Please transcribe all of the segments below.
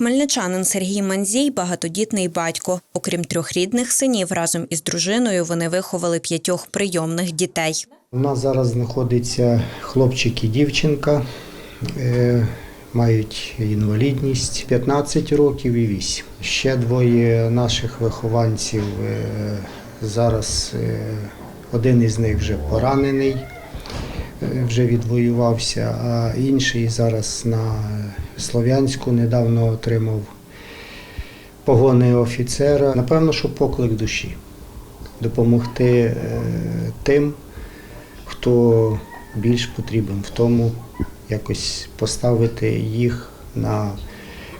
Хмельничанин Сергій Манзій багатодітний батько. Окрім трьох рідних синів, разом із дружиною вони виховали п'ятьох прийомних дітей. У нас зараз знаходиться хлопчик і дівчинка, е, мають інвалідність 15 років і 8. Ще двоє наших вихованців е, зараз е, один із них вже поранений, вже відвоювався, а інший зараз на Слов'янську недавно отримав погони офіцера. Напевно, що поклик душі допомогти е, тим, хто більш потрібен в тому, якось поставити їх на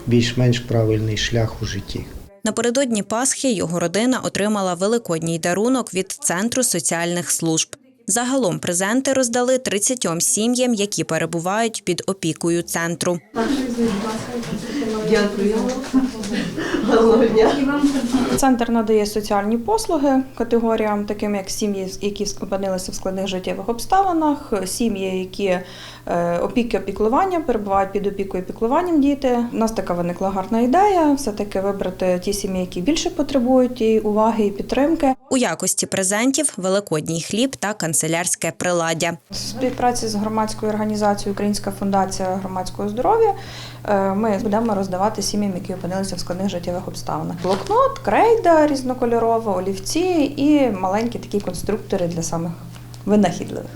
більш-менш правильний шлях у житті. Напередодні Пасхи його родина отримала великодній дарунок від Центру соціальних служб. Загалом презенти роздали 30 сім'ям, які перебувають під опікою центру. Дякую. Гарного дня. Центр надає соціальні послуги категоріям, таким як сім'ї, які опинилися в складних життєвих обставинах, сім'ї, які е, опіки опіклування перебувають під опікою піклуванням діти. У нас така виникла гарна ідея все-таки вибрати ті сім'ї, які більше потребують і уваги і підтримки. У якості презентів великодній хліб та канцелярське приладдя. В співпраці з громадською організацією Українська фундація громадського здоров'я е, ми будемо роздавати сім'ям, які опинилися в складних життєвих обставинах. Блокнот, крейда різнокольорова, олівці і маленькі такі конструктори для самих винахідливих.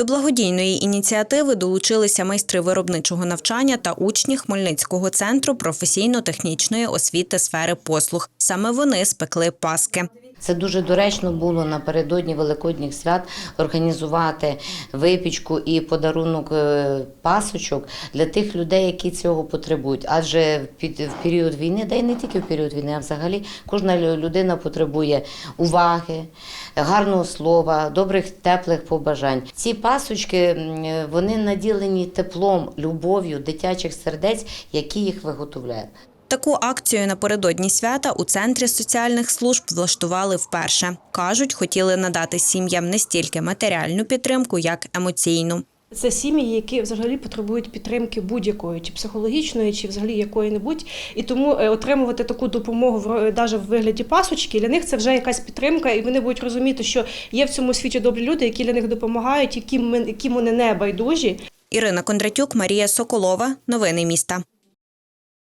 До благодійної ініціативи долучилися майстри виробничого навчання та учні Хмельницького центру професійно-технічної освіти сфери послуг. Саме вони спекли паски. Це дуже доречно було напередодні Великодніх свят організувати випічку і подарунок е, пасочок для тих людей, які цього потребують. Адже в період війни, да й не тільки в період війни, а взагалі кожна людина потребує уваги, гарного слова, добрих теплих побажань. Ці пасочки вони наділені теплом, любов'ю дитячих сердець, які їх виготовляють. Таку акцію напередодні свята у центрі соціальних служб влаштували вперше. кажуть, хотіли надати сім'ям не стільки матеріальну підтримку, як емоційну. Це сім'ї, які взагалі потребують підтримки будь-якої, чи психологічної, чи взагалі якої-небудь. І тому е, отримувати таку допомогу навіть в вигляді пасочки для них це вже якась підтримка, і вони будуть розуміти, що є в цьому світі добрі люди, які для них допомагають, які які вони не байдужі. Ірина Кондратюк, Марія Соколова. Новини міста.